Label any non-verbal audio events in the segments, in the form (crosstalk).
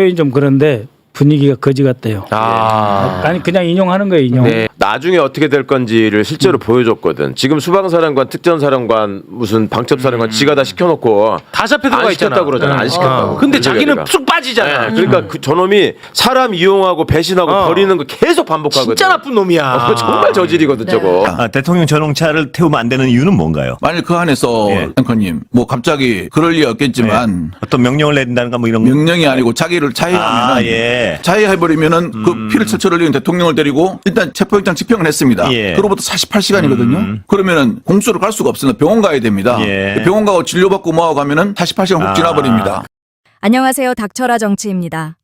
표현이 좀 그런데 분위기가 거지 같대요. 아. 아니 그냥 인용하는 거예요, 인용. 네. 나중에 어떻게 될 건지를 실제로 보여줬거든. 지금 수방사령관, 특전사령관, 무슨 방첩사령관 지가 다 시켜놓고 다 잡혀 들어가 안 있잖아. 시켰다고 그러잖아. 안 시켰다고. 어. 근데 그래서 자기는. 쑥 빠지잖아. 네, 그러니까 그 저놈이 사람 이용하고 배신하고 어. 버리는 거 계속 반복하거든. 진짜 나쁜 놈이야. 어, 정말 저질이거든 저거. 아, 대통령 전용차를 태우면 안 되는 이유는 뭔가요? 만일 그 안에서 예. 앵커님 뭐 갑자기 그럴 리 없겠지만 어떤 명령을 내린다는가 뭐 이런 거? 명령이 아니고 자기를 자해하면은 아, 예. 자해해버리면은 그 피를 철철 흘리는 대통령을 데리고 일단 체포영장 집행을 했습니다. 예. 그로부터 48시간이거든요. 그러면은 공수를 갈 수가 없으면 병원 가야 됩니다. 예. 병원 가고 진료받고 뭐하고 가면은 48시간 훅 아. 지나버립니다. 안녕하세요. 닥쳐라 정치입니다.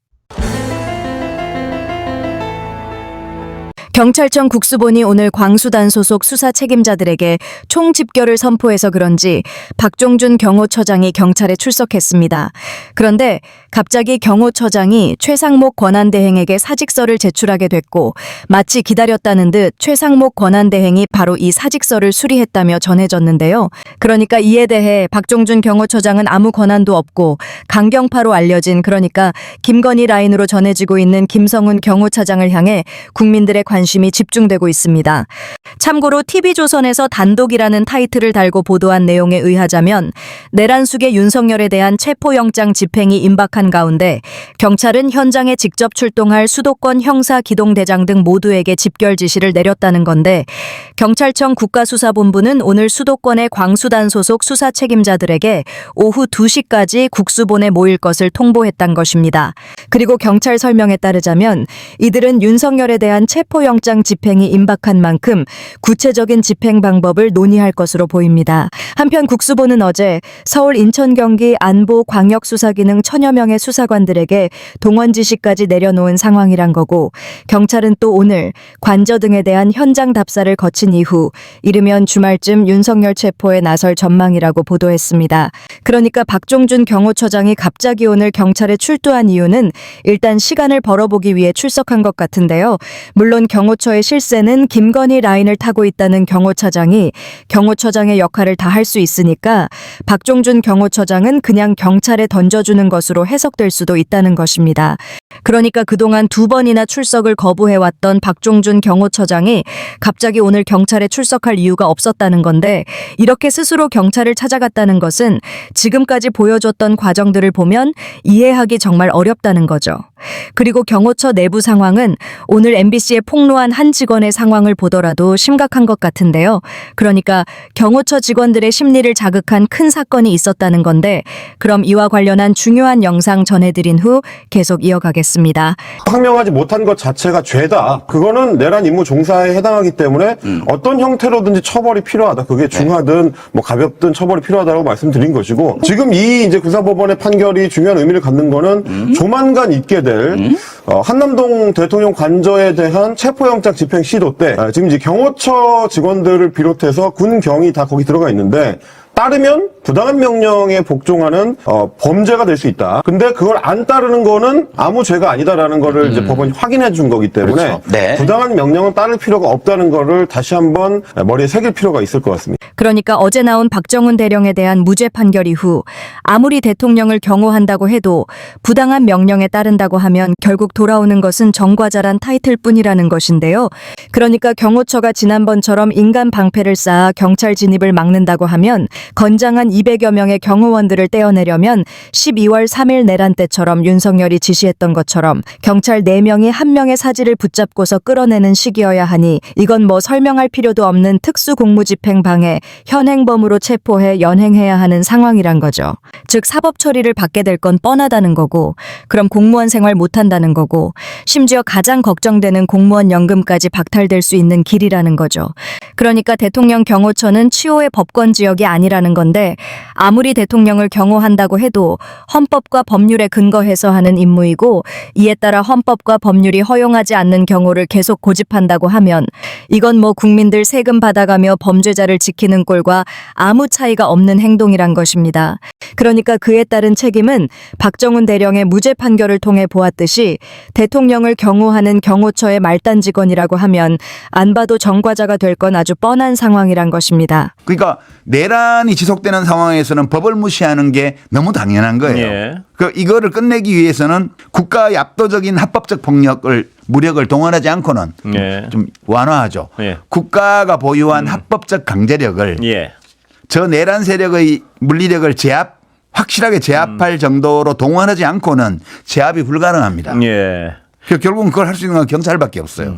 경찰청 국수본이 오늘 광수단 소속 수사 책임자들에게 총 집결을 선포해서 그런지 박종준 경호처장이 경찰에 출석했습니다. 그런데 갑자기 경호처장이 최상목 권한대행에게 사직서를 제출하게 됐고 마치 기다렸다는 듯 최상목 권한대행이 바로 이 사직서를 수리했다며 전해졌는데요. 그러니까 이에 대해 박종준 경호처장은 아무 권한도 없고 강경파로 알려진 그러니까 김건희 라인으로 전해지고 있는 김성훈 경호차장을 향해 국민들의 관심 이 집중되고 있습니다. 참고로 TV조선에서 단독이라는 타이틀을 달고 보도한 내용에 의하자면 내란숙의 윤석열에 대한 체포영장 집행이 임박한 가운데 경찰은 현장에 직접 출동할 수도권 형사 기동대장 등 모두에게 집결 지시를 내렸다는 건데 경찰청 국가수사본부는 오늘 수도권의 광수단 소속 수사 책임자들에게 오후 2시까지 국수본에 모일 것을 통보했단 것입니다. 그리고 경찰 설명에 따르자면 이들은 윤석열에 대한 체포영 장 집행이 임박한 만큼 구체적인 집행 방법을 논의할 것으로 보입니다. 한편 국수본은 어제 서울 인천 경기 안보 광역수사기능 천여 명의 수사관들에게 동원 지시까지 내려놓은 상황이란 거고 경찰은 또 오늘 관저 등에 대한 현장 답사를 거친 이후 이르면 주말쯤 윤석열 체포에 나설 전망이라고 보도했습니다. 그러니까 박종준 경호처장이 갑자기 오늘 경찰에 출두한 이유는 일단 시간을 벌어보기 위해 출석한 것 같은데요. 물론 경 호처의 실세는 김건희 라인을 타고 있다는 경호차장이 경호처장의 역할을 다 할 수 있으니까 박종준 경호처장은 그냥 경찰에 던져주는 것으로 해석될 수도 있다는 것입니다. 그러니까 그동안 두 번이나 출석을 거부해왔던 박종준 경호처장이 갑자기 오늘 경찰에 출석할 이유가 없었다는 건데 이렇게 스스로 경찰을 찾아갔다는 것은 지금까지 보여줬던 과정들을 보면 이해하기 정말 어렵다는 거죠. 그리고 경호처 내부 상황은 오늘 MBC에 폭 로한 한 직원의 상황을 보더라도 심각한 것 같은데요. 그러니까 경호처 직원들의 심리를 자극한 큰 사건이 있었다는 건데 그럼 이와 관련한 중요한 영상 전해드린 후 계속 이어가겠습니다. 항명하지 못한 것 자체가 죄다. 그거는 내란 임무 종사에 해당하기 때문에 어떤 형태로든지 처벌이 필요하다. 그게 중하든 뭐 가볍든 처벌이 필요하다고 말씀드린 것이고 지금 이 이제 구사법원의 판결이 중요한 의미를 갖는 거는 조만간 있게 될 어, 한남동 대통령 관저에 대한 체포 영장 집행 시도 때 아, 지금 이제 경호처 직원들을 비롯해서 군 경이 다 거기 들어가 있는데 따르면 부당한 명령에 복종하는 어, 범죄가 될 수 있다. 근데 그걸 안 따르는 거는 아무 죄가 아니다라는 거를 이제 법원이 확인해 준 거기 때문에 그렇죠. 네. 부당한 명령은 따를 필요가 없다는 거를 다시 한번 머리에 새길 필요가 있을 것 같습니다. 그러니까 어제 나온 박정훈 대령에 대한 무죄 판결 이후 아무리 대통령을 경호한다고 해도 부당한 명령에 따른다고 하면 결국 돌아오는 것은 정과자란 타이틀뿐이라는 것인데요. 그러니까 경호처가 지난번처럼 인간 방패를 쌓아 경찰 진입을 막는다고 하면 건장한 200여 명의 경호원들을 떼어내려면 12월 3일 내란 때처럼 윤석열이 지시했던 것처럼 경찰 4명이 한 명의 사지를 붙잡고서 끌어내는 시기여야 하니 이건 뭐 설명할 필요도 없는 특수공무집행 방해 현행범으로 체포해 연행해야 하는 상황이란 거죠. 즉 사법 처리를 받게 될 건 뻔하다는 거고 그럼 공무원 생활 못 한다는 거고 심지어 가장 걱정되는 공무원 연금까지 박탈될 수 있는 길이라는 거죠. 그러니까 대통령 경호처는 치호의 법권 지역이 아니라는 건데 아무리 대통령을 경호한다고 해도 헌법과 법률에 근거해서 하는 임무이고 이에 따라 헌법과 법률이 허용하지 않는 경호를 계속 고집한다고 하면 이건 뭐 국민들 세금 받아가며 범죄자를 지키는 꼴과 아무 차이가 없는 행동이란 것입니다. 그러니까 그에 따른 책임은 박정훈 대령의 무죄 판결을 통해 보았듯이 대통령을 경호하는 경호처의 말단 직원이라고 하면 안 봐도 정과자가 될 건 아주 뻔한 상황이란 것입니다. 그러니까 내란이 지속되는 상황 상황에서는 법을 무시하는 게 너무 당연한 거예요. 예. 그 이거를 끝내기 위해서는 국가의 압도적인 합법적 폭력을 무력을 동원하지 않고는 예. 좀 완화하죠. 예. 국가가 보유한 합법적 강제력을 예. 저 내란 세력의 물리력을 제압 확실하게 제압할 정도로 동원하지 않고는 제압이 불가능합니다. 예. 그 결국은 그걸 할 수 있는 건 경찰밖에 없어요.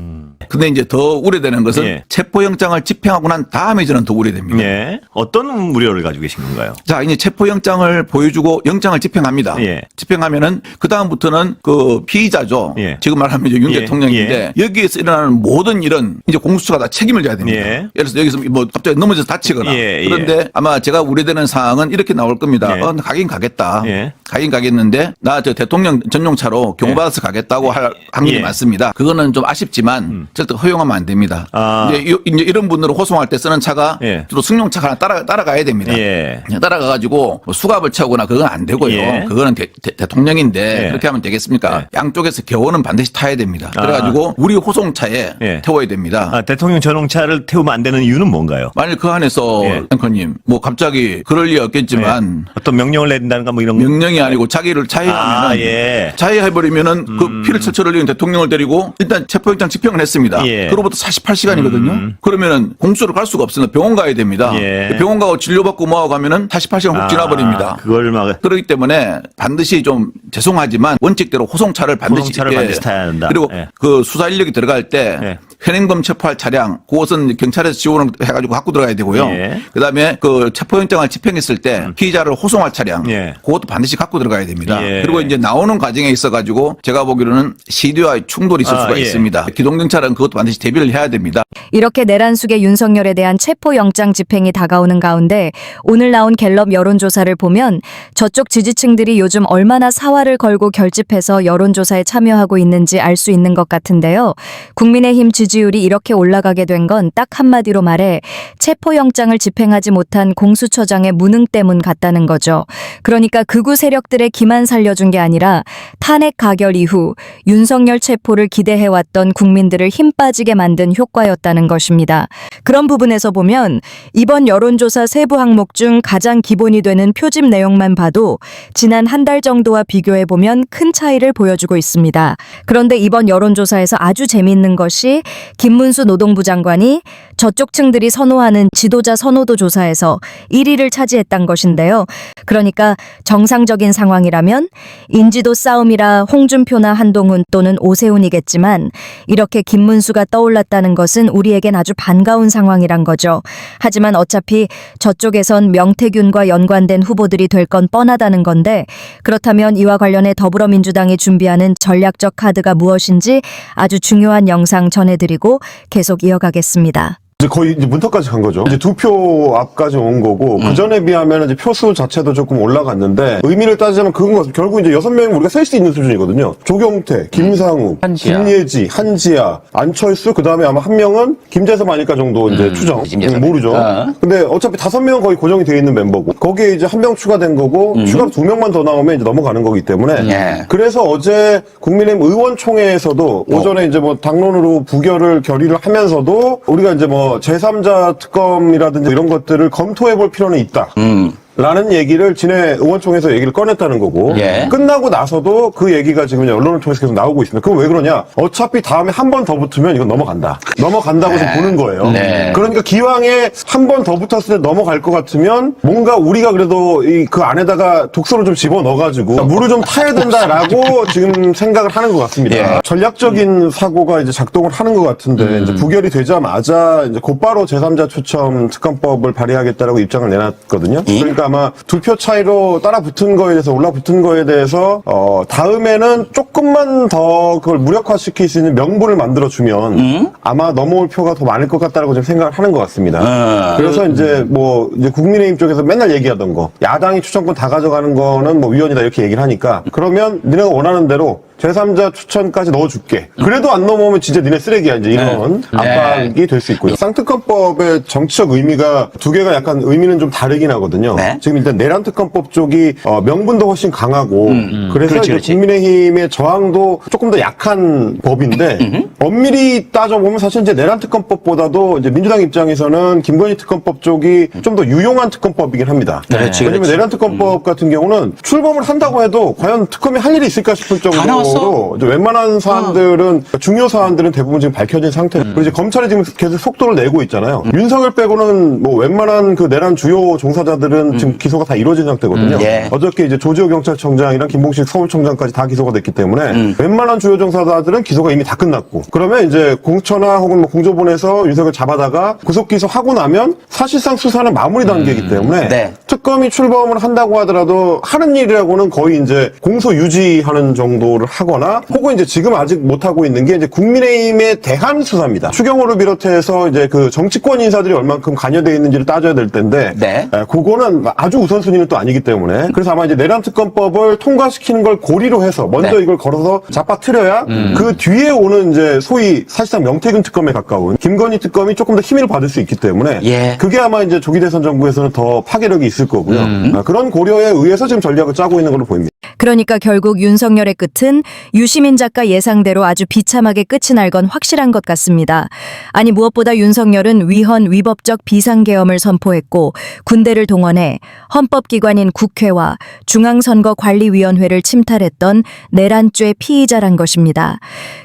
근데 이제 더 우려되는 것은 예. 체포영장을 집행하고 난 다음에 저는 더 우려됩니다. 예. 어떤 우려를 가지고 계신 건가요? 자, 이제 체포영장을 보여주고 영장을 집행합니다. 예. 집행하면은 그다음부터는 그 피의자죠. 예. 지금 말하면 이제 윤 예. 대통령인데 여기에서 일어나는 모든 일은 이제 공수처가 다 책임을 져야 됩니다. 예. 예를 들어서 여기서 뭐 갑자기 넘어져서 다치거나 예, 예. 그런데 아마 제가 우려되는 사항은 이렇게 나올 겁니다. 예. 어, 가긴 가겠다. 예. 가긴 가겠는데 나 저 대통령 전용차로 경호받아서 가겠다고 할 확률이 예. 음. 많습니다. 그거는 좀 아쉽지만 절대 허용하면 안 됩니다. 아. 이제, 이- 이제 이런 분들을 호송할 때 쓰는 차가 예. 주로 승용차가 하나 따라 따라가야 됩니다. 예. 따라가가지고 뭐 수갑을 채우거나 그건 안 되고요. 예. 그거는 대, 통령인데 예. 그렇게 하면 되겠습니까? 예. 양쪽에서 겨우는 반드시 타야 됩니다. 아. 그래가지고 우리 호송차에 예. 태워야 됩니다. 아, 대통령 전용차를 태우면 안 되는 이유는 뭔가요? 만일 그 안에서 예. 앵커님 뭐 갑자기 그럴 리 없겠지만 어떤 명령을 내린다는가 뭐 이런 거? 명령이 아니고 자기를 자해하면은 아, 예. 자해해버리면은 그 피를 철철 흘리는 대통령을 데리고 일단 체포영장 집행을 했습니다. 예. 음. 그로부터 48시간이거든요. 그러면은 공수를 갈 수가 없습니다. 병원 가야 됩니다. 예. 병원 가고 진료받고 뭐하고 가면은 48시간 훅 지나버립니다. 아, 그걸 막 그렇기 때문에 반드시 좀 죄송하지만 원칙대로 호송차를 반드시 호송차를 예. 반드시 타야 한다. 그리고 예. 그 수사 인력이 들어갈 때 예. 현행범 체포할 차량 그것은 경찰에서 지원을 해가지고 갖고 들어가야 되고요. 예. 그다음에 그 체포영장을 집행했을 때 피의자를 호송할 차량 예. 그것도 반드시 갖고 들어가야 됩니다. 예. 그리고 이제 나오는 과정에 있어가지고 제가 보기로는 CD와 충돌이 있을 아, 수가 예. 있습니다. 기동경찰은 그것도 반드시 대비를 해야 됩니다. 이렇게 내란 속의 윤석열에 대한 체포영장 집행이 다가오는 가운데 오늘 나온 갤럽 여론조사를 보면 저쪽 지지층들이 요즘 얼마나 사활을 걸고 결집해서 여론조사에 참여하고 있는지 알 수 있는 것 같은데요. 국민의힘 지지율이 이렇게 올라가게 된 건 딱 한마디로 말해 체포영장을 집행하지 못한 공수처장의 무능 때문 같다는 거죠. 그러니까 극우 세력들의 기만 살려준 게 아니라 탄핵 가결 이후 윤석열 체포를 기대해왔던 국민들을 힘 빠지게 만든 효과였다는 것입니다. 그런 부분에서 보면 이번 여론조사 세부 항목 중 가장 기본이 되는 표집 내용만 봐도 지난 한 달 정도와 비교해 보면 큰 차이를 보여주고 있습니다. 그런데 이번 여론조사에서 아주 재미있는 것이 김문수 노동부 장관이 저쪽 층들이 선호하는 지도자 선호도 조사에서 1위를 차지했단 것인데요. 그러니까 정상적인 상황이라면 인지도 싸움이라 홍준표나 한동훈 또는 오세훈이겠지만 이렇게 김문수가 떠올랐다는 것은 우리에겐 아주 반가운 상황이란 거죠. 하지만 어차피 저쪽에선 명태균과 연관된 후보들이 될 건 뻔하다는 건데 그렇다면 이와 관련해 더불어민주당이 준비하는 전략적 카드가 무엇인지 아주 중요한 영상 전해드리고 계속 이어가겠습니다. 이제 거의 이제 문턱까지 간 거죠. 이제 두 표 앞까지 온 거고 그 전에 비하면 이제 표수 자체도 조금 올라갔는데 의미를 따지자면 그건 것 같아요. 결국 이제 여섯 명이 우리가 셀 수 있는 수준이거든요. 조경태, 김상욱, 한지아. 김예지, 한지아, 안철수 그 다음에 아마 한 명은 김재섭 아닐까 정도 이제 추정. 김재섭. 음, 모르죠. 어. 근데 어차피 다섯 명은 거의 고정이 되어 있는 멤버고 거기에 이제 한 명 추가된 거고 추가로 두 명만 더 나오면 이제 넘어가는 거기 때문에 예. 그래서 어제 국민의힘 의원총회에서도 오전에 이제 뭐 당론으로 부결을 결의를 하면서도 우리가 이제 뭐 제3자 특검이라든지 이런 것들을 검토해 볼 필요는 있다. 음. 라는 얘기를 진해 의원총회에서 얘기를 꺼냈다는 거고 예. 끝나고 나서도 그 얘기가 지금 언론을 통해서 계속 나오고 있습니다. 그럼 왜 그러냐? 어차피 다음에 한 번 더 붙으면 이건 넘어간다. 넘어간다고 지금 보는 거예요. 네. 그러니까 기왕에 한 번 더 붙었을 때 넘어갈 것 같으면 뭔가 우리가 그래도 이 그 안에다가 독소를 좀 집어 넣어가지고 물을 좀 타야 된다라고 (laughs) 지금 생각을 하는 것 같습니다. 예. 전략적인 사고가 이제 작동을 하는 것 같은데 이제 부결이 되자마자 이제 곧바로 제3자 추첨 특검법을 발의하겠다라고 입장을 내놨거든요. 그러니까 아마 두 표 차이로 따라 붙은 거에 대해서 올라 붙은 거에 대해서 어 다음에는 조금만 더 그걸 무력화시킬 수 있는 명분을 만들어 주면 아마 넘어올 표가 더 많을 것 같다라고 지금 생각을 하는 것 같습니다. 어. 그래서 이제 뭐 이제 국민의힘 쪽에서 맨날 얘기하던 거 야당이 추천권 다 가져가는 거는 뭐 위헌이다 이렇게 얘기를 하니까 그러면 니네가 원하는 대로 제3자 추천까지 넣어줄게. 그래도 안 넘어오면 진짜 니네 쓰레기야 이제 이런 압박이 될 수 있고요. 쌍특검법의 정치적 의미가 두 개가 약간 의미는 좀 다르긴 하거든요. 네. 지금 일단 내란 특검법 쪽이 어, 명분도 훨씬 강하고 그래서 그렇지, 이제 그렇지. 국민의힘의 저항도 조금 더 약한 법인데 엄밀히 따져보면 사실 이제 내란 특검법보다도 이제 민주당 입장에서는 김건희 특검법 쪽이 좀 더 유용한 특검법이긴 합니다. 그렇지, 왜냐면 그렇지. 내란 특검법 같은 경우는 출범을 한다고 해도 과연 특검이 할 일이 있을까 싶을 나왔 어. 정도로 이제 웬만한 사안들은 중요 사안들은 대부분 지금 밝혀진 상태. 그리고 이제 검찰이 지금 계속 속도를 내고 있잖아요. 윤석열 빼고는 뭐 웬만한 그 내란 주요 종사자들은 지금 기소가 다 이루어진 상태거든요. 음, 예. 어저께 이제 조지호 경찰청장이랑 김봉식 서울청장까지 다 기소가 됐기 때문에 음. 웬만한 주요 종사자들은 기소가 이미 다 끝났고 그러면 이제 공처나 혹은 뭐 공조본에서 윤석열 잡아다가 구속 기소하고 나면 사실상 수사는 마무리 단계이기 때문에 네. 특검이 출범을 한다고 하더라도 하는 일이라고는 거의 이제 공소 유지하는 정도를 하거나 혹은 이제 지금 아직 못 하고 있는 게 이제 국민의힘의 대한 수사입니다. 추경호를 비롯해서 이제 그 정치권 인사들이 얼만큼 관여되어 있는지를 따져야 될 텐데 네. 에, 그거는 아주 우선순위는 또 아니기 때문에 그래서 아마 이제 내란 특검법을 통과시키는 걸 고리로 해서 먼저 네. 이걸 걸어서 잡아트려야 음. 그 뒤에 오는 이제 소위 사실상 명태균 특검에 가까운 김건희 특검이 조금 더 힘을 받을 수 있기 때문에 예. 그게 아마 이제 조기 대선 정부에서는 더 파괴력이 있을 거고요. 음. 아, 그런 고려에 의해서 지금 전략을 짜고 있는 걸로 보입니다. 그러니까 결국 윤석열의 끝은 유시민 작가 예상대로 아주 비참하게 끝이 날 건 확실한 것 같습니다. 아니 무엇보다 윤석열은 위헌 위법적 비상계엄을 선포했고 군대를 동원해 헌법기관인 국회와 중앙선거관리위원회를 침탈했던 내란죄 피의자란 것입니다.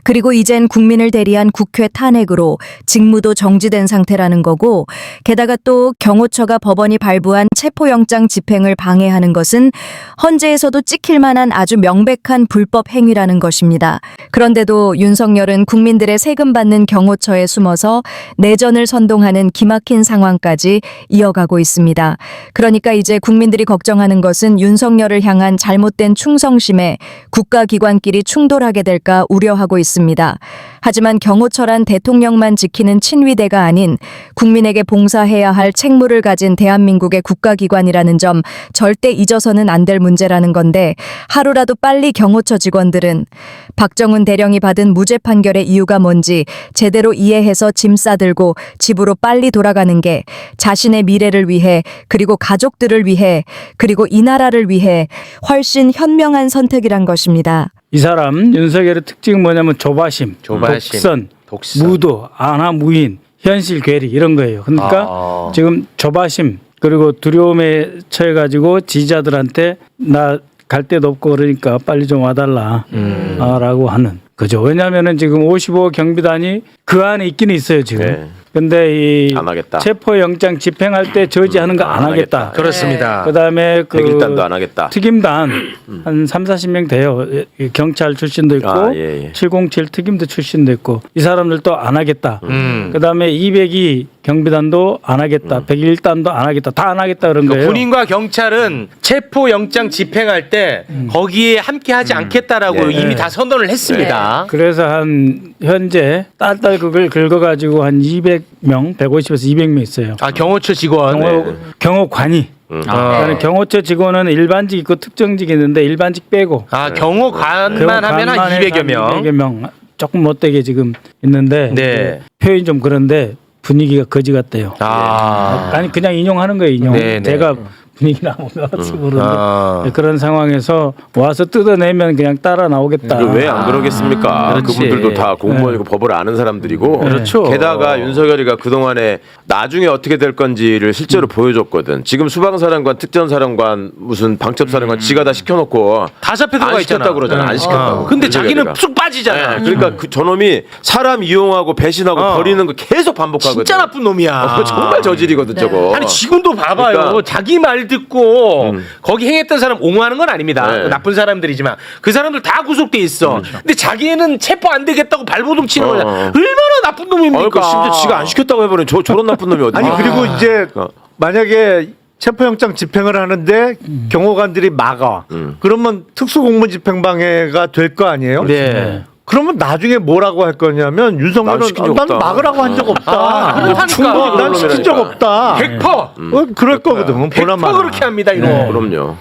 그리고 이젠 국민을 대리한 국회 탄핵으로 직무도 정지된 상태라는 거고 게다가 또 경호처가 법원이 발부한 체포 영장 집행을 방해하는 것은 헌재에서도 찍힐 만한 아주 명백한 불법 행위라는 것입니다. 그런데도 윤석열은 국민들의 세금 받는 경호처에 숨어서 내전을 선동하는 기막힌 상황까지 이어가고 있습니다. 그러니까 이제 국민들이 걱정하는 것은 윤석열을 향한 잘못된 충성심에 국가기관끼리 충돌하게 될까 우려하고 있습니다. 하지만 경호처란 대통령만 지키는 친위대가 아닌 국민에게 봉사해야 할 책무를 가진 대한민국의 국가기관 이라는 점 절대 잊어서는 안 될 문제라는 건데 하루라도 빨리 경호처 직원들은 박정훈 대령이 받은 무죄 판결의 이유가 뭔지 제대로 이해해서 짐 싸들고 집으로 빨리 돌아가는 게 자신의 미래를 위해 그리고 가족들을 위해 그리고 이 나라를 위해 훨씬 현명한 선택이란 것입니다. 이 사람 윤석열의 특징은 뭐냐면 조바심, 조바심, 독선, 독선. 무도, 안하 무인, 현실 괴리 이런 거예요. 그러니까 아. 지금 조바심 그리고 두려움에 처해 가지고 지지자들한테 나 갈 데도 없고 그러니까 빨리 좀 와달라 음. 아, 라고 하는 거죠. 왜냐하면은 지금 55 경비단이 그 안에 있기는 있어요 지금. 네. 근데 이 안 하겠다. 체포 영장 집행할 때 저지하는 거 안 안 하겠다. 하겠다. 그렇습니다. 그다음에 그 백일단도 안 하겠다. 특임단 한 3, 40명 돼요. 이 경찰 출신도 있고 아, 예, 예. 707 특임대 출신도 있고 이 사람들도 안 하겠다. 음. 그다음에 202 경비단도 안 하겠다. 101단도 안 하겠다. 다 안 하겠다 그런 그러니까 거예요. 군인과 경찰은 체포 영장 집행할 때 거기에 함께하지 않겠다라고 네. 이미 다 선언을 했습니다. 그래서 한 현재 딸딸 그걸 긁어가지고 한 200 명, 150에서 200명 있어요. 아 경호처 직원. 경호, 경호관이. 그러니까 경호처 직원은 일반직 있고 특정직 있는데 일반직 빼고 아 경호관만 하면 한 200여 명. 200여 명 조금 못되게 지금 있는데 네. 표현이 좀 그런데 분위기가 거지 같대요. 아. 아니 그냥 인용하는 거예요 인용. 네, 네. 제가 분위기 나오면 모르는데 아. 그런 상황에서 와서 뜯어내면 그냥 따라 나오겠다. 왜 안 그러겠습니까? 그렇지. 그분들도 다 공무원이고 법을 아는 사람들이고. 그렇죠. 게다가 윤석열이가 그동안에 나중에 어떻게 될 건지를 실제로 보여줬거든. 지금 수방사령관, 특전사령관, 무슨 방첩사령관 지가 다 시켜놓고 다 잡혀 들어가 안 있잖아. 시켰다고 그러잖아. 안 시켰다고. 어. 근데 자기는 윤석열이가. 쑥 빠지잖아. 네, 그러니까 그 저놈이 사람 이용하고 배신하고 어. 버리는 거 계속 반복하거든. 진짜 나쁜 놈이야. 어, 정말 저질이거든 저거. 아니 지금도 봐봐요. 그러니까. 자기 말 듣고 거기 행했던 사람 옹호하는 건 아닙니다. 네. 나쁜 사람들이지만 그 사람들 다 구속돼 있어. 근데 자기는 체포 안 되겠다고 발버둥 치는 그렇죠. 어. 거야. 얼마나 나쁜 놈입니까? 어, 그러니까 심지어 지가 안 시켰다고 해버린 저 저런 나쁜 놈이 어디? 아니 그리고 이제 어. 만약에 체포영장 집행을 하는데 경호관들이 막아. 음. 그러면 특수공무집행방해가 될 거 아니에요? 네. 그러면 나중에 뭐라고 할 거냐면 난 윤석열은 시킨 적 어, 난 없다. 막으라고 한 적 없다. 아, 그렇다니까. 충분히 난 시킨 적 없다. 100%. 어, 그럴 거거든. 네. 100% 보나마나. 그렇게 합니다. 이거. 그럼요.